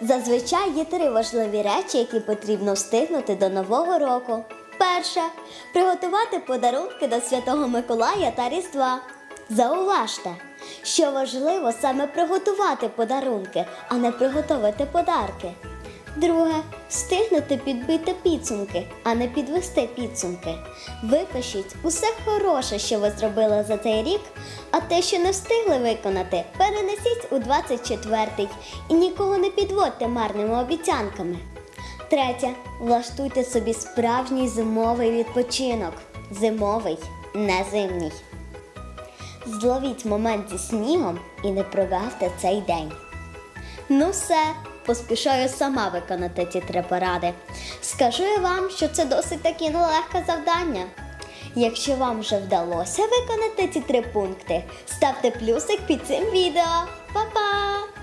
Зазвичай є три важливі речі, які потрібно встигнути до Нового року. Перше приготувати подарунки до Святого Миколая та Різдва. Зауважте, що важливо саме приготувати подарунки, а не приготувати подарки. Друге встигнути підбити підсумки, а не підвести підсумки. Випишіть усе хороше, що ви зробили за цей рік, те, що не встигли виконати, перенесіть у 24-й і нікого не підводьте марними обіцянками. Третє. Влаштуйте собі справжній зимовий відпочинок. Зимовий, не зимній. Зловіть момент зі снігом і не прогавте цей день. Ну все, поспішаю сама виконати ці три поради. Скажу я вам, що це досить таки нелегке завдання. Якщо вам вже вдалося виконати ці три пункти, ставте плюсик під цим відео. Па-па!